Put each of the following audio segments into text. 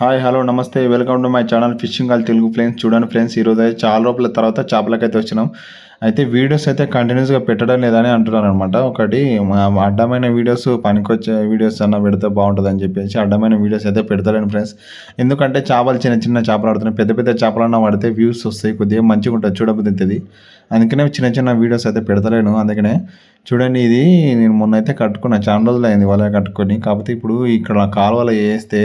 Hi hello నమస్తే. Welcome to my channel fishing all Telugu friends చూడండి friends ఈరోజు అయితే చాలా రోజుల తర్వాత చేపలకైతే వచ్చినాం. అయితే వీడియోస్ అయితే కంటిన్యూస్గా పెట్టడం లేదని అంటున్నారు అనమాట ఒకటి అడ్డమైన వీడియోస్ పనికొచ్చే వీడియోస్ అన్న పెడితే బాగుంటుంది అని చెప్పేసి అడ్డమైన వీడియోస్ అయితే పెడతలేను ఫ్రెండ్స్ ఎందుకంటే చేపలు చిన్న చిన్న చేపలు ఆడుతున్నాయి. పెద్ద పెద్ద చేపలన్నా పడితే వ్యూస్ వస్తాయి కొద్దిగా మంచిగా ఉంటుంది చూడబుద్ది అందుకనే చిన్న చిన్న వీడియోస్ అయితే పెడతలేను. అందుకనే చూడండి ఇది నేను మొన్న అయితే కట్టుకున్నా చాలా రోజులు అయింది వల కట్టుకొని. కాకపోతే ఇప్పుడు ఇక్కడ కాలువలో వేస్తే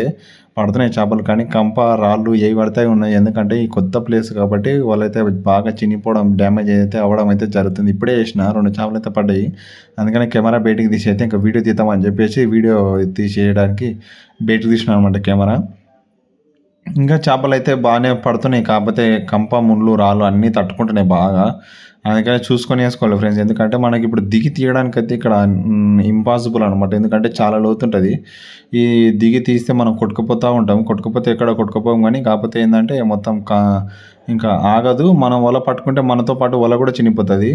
పడుతున్నాయి చేపలు కానీ కంప రాళ్ళు ఏవి పడతాయి ఉన్నాయి. ఎందుకంటే ఈ కొత్త ప్లేస్ కాబట్టి వాళ్ళైతే బాగా చినిపోవడం డ్యామేజ్ అయితే అవ్వడం అయితే జరుగుతుంది. ఇప్పుడే వేసిన రెండు చేపలు అయితే పడ్డాయి. అందుకని కెమెరా బయటికి తీసి అయితే ఇంకా వీడియో తీద్దామని చెప్పేసి వీడియో తీసేయడానికి బయటకు తీసిన అనమాట కెమెరా. ఇంకా చేపలు అయితే బాగానే పడుతున్నాయి. కాకపోతే కంప ముళ్ళు రాళ్ళు అన్నీ తట్టుకుంటున్నాయి బాగా. అందుకని చూసుకొని వేసుకోవాలి ఫ్రెండ్స్ ఎందుకంటే మనకి ఇప్పుడు దిగి తీయడానికి అయితే ఇక్కడ ఇంపాసిబుల్ అనమాట ఎందుకంటే చాలా లోతుంటుంది. ఈ దిగి తీస్తే మనం కొట్టుకుపోతూ ఉంటాం. కొట్టుకుపోతే ఎక్కడ కొట్టుకుపోం కానీ కాకపోతే ఏంటంటే మొత్తం కా ఇంకా ఆగదు. మనం వల పట్టుకుంటే మనతో పాటు వల కూడా చినిపోతుంది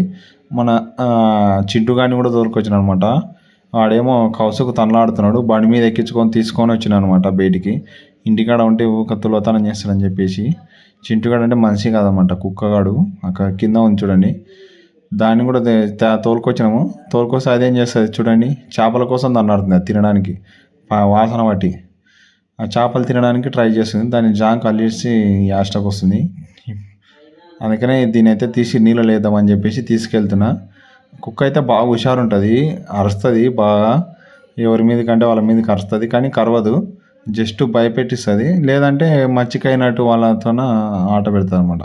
మన చింటు కానీ కూడా దొరకొచ్చిన అనమాట వాడేమో కౌసుకు తనలాడుతున్నాడు. బండి మీద ఎక్కించుకొని తీసుకొని వచ్చిన అనమాట బయటికి. ఇంటికాడ ఉంటే ఒక తులతనం చేస్తాడని చెప్పేసి. చింటుగాడు అంటే మనిషి కాదన్నమాట కుక్కగాడు. అక్కడ కింద ఉంది చూడండి. దాన్ని కూడా తోలుకొచ్చినాము. తోలుకొస్తే అదేం చేస్తుంది చూడండి. చేపల కోసం దాన్ని ఆడుతుంది తినడానికి. వాసన బట్టి. ఆ చేపలు తినడానికి ట్రై చేస్తుంది. దాన్ని జాంక్ అల్లేసి యాస్టకు వస్తుంది. అందుకనే దీని అయితే తీసి నీళ్ళు లేద్దామని చెప్పేసి తీసుకెళ్తున్నా. కుక్క అయితే బాగా హుషారు ఉంటుంది అరుస్తుంది బాగా. ఎవరి మీద కంటే వాళ్ళ మీదకి అరుస్తుంది కానీ కరవదు. జస్ట్ భయపెట్టిస్తుంది. లేదంటే మచ్చికైనట్టు వాళ్ళతోన ఆట పెడతారు అనమాట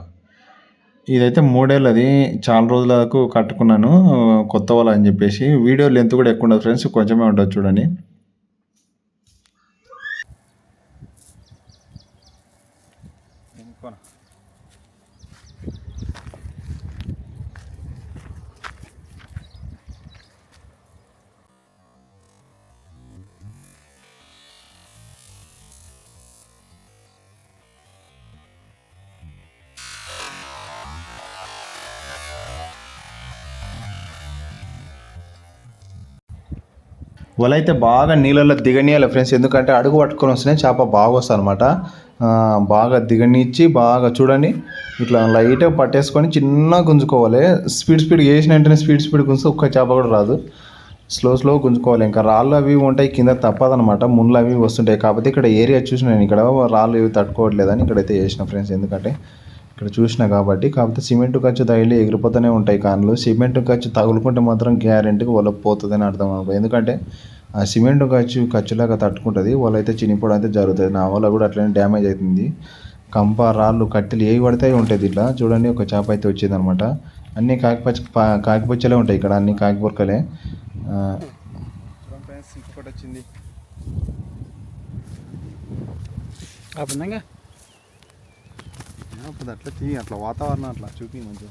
ఇదైతే మూడేళ్ళది. చాలా రోజులకు కట్టుకున్నాను. కొత్త వాళ్ళు అని చెప్పేసి. వీడియో లెంత్ కూడా ఎక్కువ ఉండదు ఫ్రెండ్స్. కొంచెమే ఉంటుంది చూడండి. వలైతే బాగా నీళ్ళలో దిగనీయాలి ఫ్రెండ్స్ ఎందుకంటే అడుగు పట్టుకొని వస్తేనే చేప బాగా వస్తుంది అనమాట బాగా దిగనిచ్చి బాగా చూడండి. ఇట్లా లైట్గా పట్టేసుకొని చిన్న గుంజుకోవాలి. స్పీడ్ స్పీడ్ వేసిన వెంటనే స్పీడ్ స్పీడ్ గుంజితే ఒక్క చేప కూడా రాదు. స్లో స్లో గుంజుకోవాలి. ఇంకా రాళ్ళు అవి ఉంటాయి కింద తప్పదనమాట ముళ్ళు అవి వస్తుంటాయి. కాకపోతే ఇక్కడ ఏరియా చూసిన నేను ఇక్కడ రాళ్ళు ఇవి తట్టుకోవట్లేదని ఇక్కడైతే చేసిన ఫ్రెండ్స్ ఎందుకంటే ఇక్కడ చూసిన కాబట్టి. కాకపోతే సిమెంట్ ఖర్చు తగిలి ఎగిరిపోతూనే ఉంటాయి కాన్లు. సిమెంట్ ఖర్చు తగులుకుంటే మాత్రం గ్యారెంటీకి వాళ్ళకి పోతుందని అర్థం అనుకో. ఎందుకంటే ఆ సిమెంట్ ఖర్చు ఖర్చులాగా తట్టుకుంటుంది. వాళ్ళైతే చినిపోవడం అయితే జరుగుతుంది. నా వల్ల కూడా అట్లనే డ్యామేజ్ అవుతుంది కంప రాళ్ళు కట్టెలు ఏవి పడితే ఉంటుంది ఇట్లా చూడండి ఒక చేప అయితే వచ్చింది అనమాట అన్నీ కాకిపచ్చ కాకిపచ్చలే ఉంటాయి ఇక్కడ. అన్ని కాకిపొరకలే. ఇంకొకటి వచ్చింది. అప్పుడు అట్లా తీయి అట్లా వాతావరణం అట్లా చూపి మంచిగా.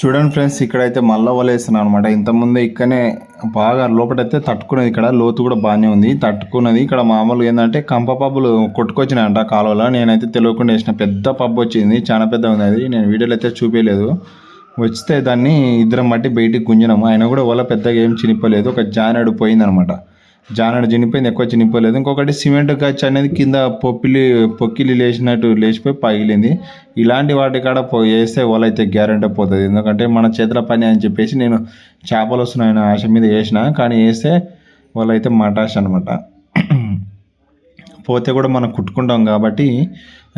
చూడండి ఫ్రెండ్స్ ఇక్కడైతే మల్ల వలేస్తున్నాను అనమాట ఇంతకుముందు ఇక్కడనే బాగా లోపలైతే తట్టుకునేది ఇక్కడ లోతు కూడా బాగానే ఉంది. తట్టుకున్నది ఇక్కడ మామూలుగా ఏంటంటే కంప పబ్బులు కొట్టుకొచ్చినాయంట కాలువలో. నేనైతే తెలియకుండా వేసిన పెద్ద పబ్బు వచ్చింది చాలా పెద్ద ఉంది అది. నేను వీడియోలో అయితే చూపించలేదు. వస్తే దాన్ని ఇద్దరం మట్టి బయటికి గుంజినాము. ఆయన కూడా వల్ల పెద్దగా ఏం చినిపోలేదు. ఒక జానడు పోయిందనమాట జానడు చినిపోయింది ఎక్కువ చినిపోలేదు. ఇంకొకటి సిమెంట్ ఖర్చు అనేది కింద పొప్పిలి పొక్కిలి లేచినట్టు లేచిపోయి పగిలింది. ఇలాంటి వాటి కాడ వేస్తే వల అయితే గ్యారంటీ పోతుంది. ఎందుకంటే మన చేతుల పని అని చెప్పేసి నేను చేపలు వస్తున్నాయని ఆశ మీద వేసిన కానీ వేస్తే వాళ్ళు అయితే మటాష్ అనమాట పోతే కూడా మనం కుట్టుకుంటాం కాబట్టి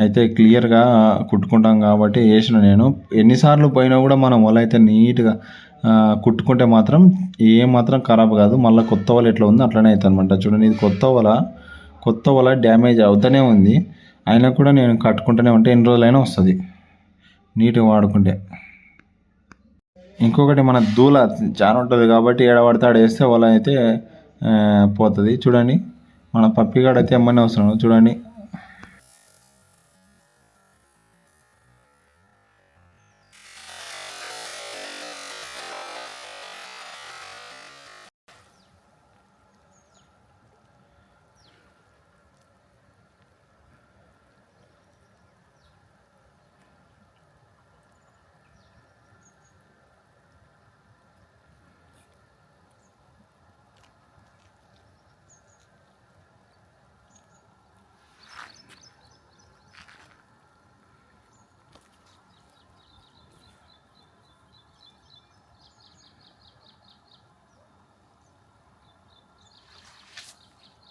అయితే క్లియర్గా కుట్టుకుంటాం కాబట్టి వేసిన నేను. ఎన్నిసార్లు పోయినా కూడా మనం వల అయితే నీట్గా కుట్టుకుంటే మాత్రం ఏ మాత్రం ఖరాబ్ కాదు. మళ్ళీ కొత్త వల ఎట్లా ఉంది అట్లనే అవుతుంది అనమాట చూడండి ఇది కొత్త వల. కొత్త వల డ్యామేజ్ అవుతూనే ఉంది. అయినా కూడా నేను కట్టుకుంటూనే ఉంటే ఎన్ని రోజులైనా వస్తుంది. నీట్గా వాడుకుంటే. ఇంకొకటి మన దూల చాలా ఉంటుంది కాబట్టి ఏడబడితే ఆడ వేస్తే వల అయితే పోతుంది. చూడండి మన పప్పిగాడు అయితే అమ్మనే వస్తున్నాడు చూడండి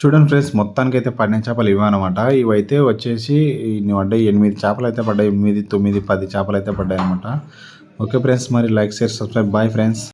చూడండి ఫ్రెండ్స్ మొత్తానికి అయితే పడిన చేపలు ఇవే అనమాట ఇవైతే వచ్చేసి పడ్డాయి ఎనిమిది చేపలు అయితే పడ్డాయి ఎనిమిది తొమ్మిది పది చేపలు అయితే పడ్డాయి అనమాట ఓకే ఫ్రెండ్స్ మరి like share subscribe. Bye friends.